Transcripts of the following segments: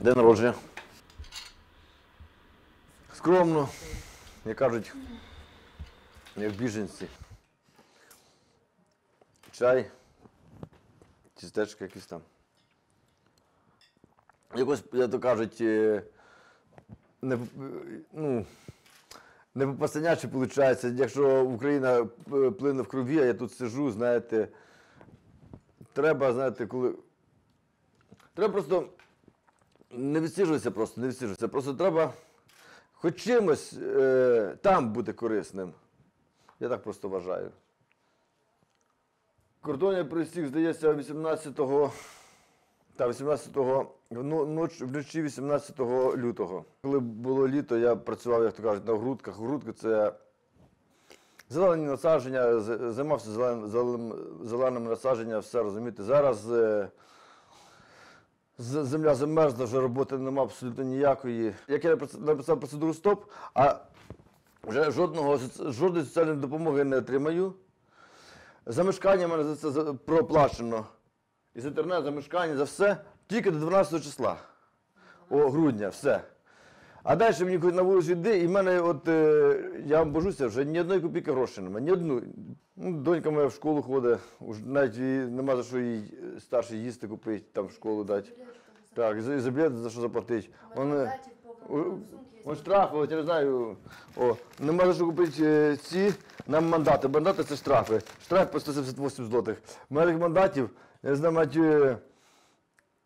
День народження. Скромно, як кажуть, як біженці. Чай, тістечка якісь там. Якось, як то кажуть, е, не, ну, не по-пастанячі виходить. Якщо Україна е, плине в крові, а я тут сижу, знаєте, треба, знаєте, коли. Треба просто не відсиджуватися просто, не відсиджуватися. Просто треба хоч чимось е, там бути корисним. Я так просто вважаю. Кордон я присіг, здається, 18-го. Та 18-го ну, ноч, вночі 18 лютого. Коли було літо, я працював, як то кажуть, на грудках. Грудки це зелені насадження, займався зелен, зелен, зеленими насадженнями, все розумієте. Зараз е, земля замерзла, вже роботи нема абсолютно ніякої. Як я написав процедуру СТОП, а вже жодного, жодної соціальної допомоги не отримаю. За мешкання в мене за це за- проплачено. І з інтернет, за мешкання, за все, тільки до 12 числа. О, грудня, все. А далі мені на вулицю йди, і в мене, от, е, я вам божуся, вже ні одної копійки грошей немає, ні одну. Ну, донька моя в школу ходить, уж навіть нема за що їй е, старший їсти купити, там в школу дати. Так, за, за білет за що заплатити. Вони, Вон штрафи, от я не знаю, о, нема за що купити е, ці, нам мандати. Мандати це штрафи. Штраф по 178 злотих. У мене мандатів, я не знаю, мать, е,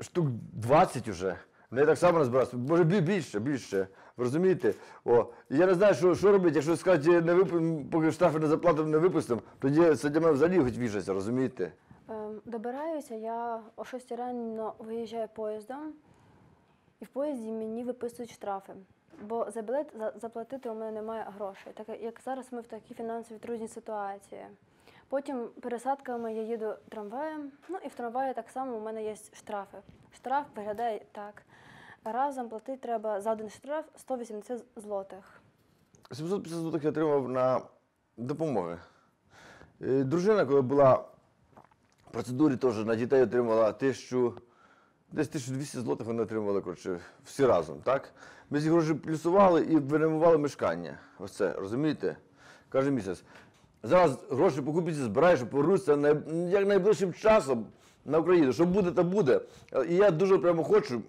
штук 20 вже. Ну, так само розбирався. Може, більше, більше. Ви розумієте? О, і я не знаю, що, що робити. Якщо сказати, не вип... поки штрафи не заплатимо, не випустимо, тоді мене взагалі хоч вішаться, розумієте? Ем, Добираюся, я о 6 рано виїжджаю поїздом, і в поїзді мені виписують штрафи. Бо за білет заплатити у мене немає грошей. Так як зараз ми в такій фінансовій трудній ситуації. Потім пересадками я їду трамваєм, ну і в трамваї так само у мене є штрафи. Штраф виглядає так. Разом платити треба за один штраф 180 злотих. 750 злотих я отримав на допомоги. Е, Дружина, коли була в процедурі, теж на дітей отримала тисячу, десь 1200 злотих вони отримали, коротше, всі разом, так? Ми ці гроші плюсували і винаймували мешкання. Ось це, розумієте? Кожен місяць. Зараз гроші покупці збираєш, щоб повернутися най- як найближчим часом на Україну. Що буде, то буде. І я дуже прямо хочу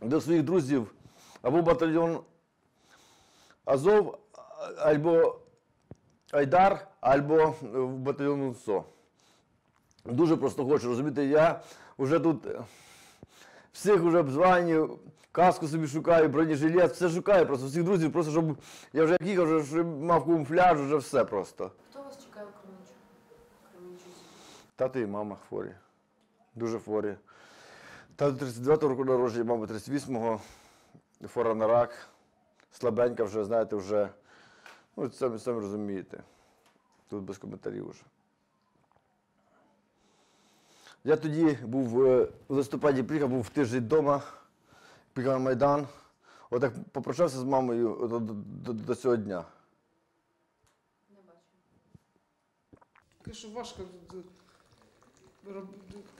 до своїх друзів або батальйон Азов або Айдар, або в батальйон УНСО. Дуже просто хочу, розумієте, я вже тут е, всіх вже обзванюю, каску собі шукаю, бронежилет, все шукаю, просто всіх друзів, просто щоб я вже як їхав, вже мав камуфляж, вже все просто. Хто вас чекає Кременчу? Кременчуці? Тато і мама хворі. Дуже хворі. Тато 39-го року народження, мама 38-го, хвора на рак. Слабенька вже, знаєте, вже. Ну, самі, самі розумієте. Тут без коментарів вже. Я тоді був е, у листопаді приїхав, був в тиждень вдома, приїхав на Майдан. Отак попрощався з мамою до, до, до, до цього дня. Не бачу. Таке, важко,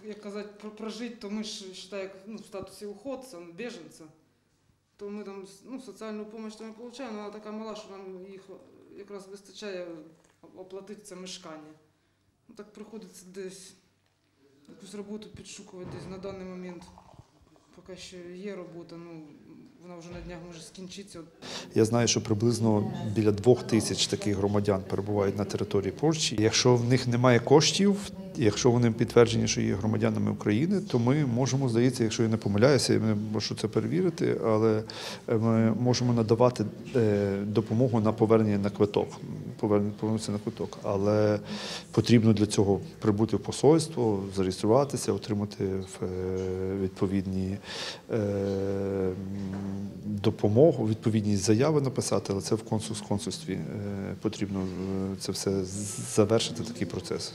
як казати, про- прожити, то ми ж вважаю, як ну, в статусі уходця, біженця. То ми там ну, соціальну допомогу ми отримуємо, але така мала, що нам їх якраз вистачає оплатити це мешкання. Ну, так приходиться десь якусь роботу підшукувати десь на даний момент. Поки ще є робота, ну вона вже на днях може скінчитися. Я знаю, що приблизно біля двох тисяч таких громадян перебувають на території Польщі. Якщо в них немає коштів, якщо вони підтверджені, що є громадянами України, то ми можемо, здається, якщо я не помиляюся, я не можу це перевірити, але е, ми можемо надавати е, допомогу на повернення на квиток. Повернутися на квиток. Але потрібно для цього прибути в посольство, зареєструватися, отримати е, відповідні допомогу, відповідні заяви написати, але це в консульс- консульстві потрібно це все завершити такий процес.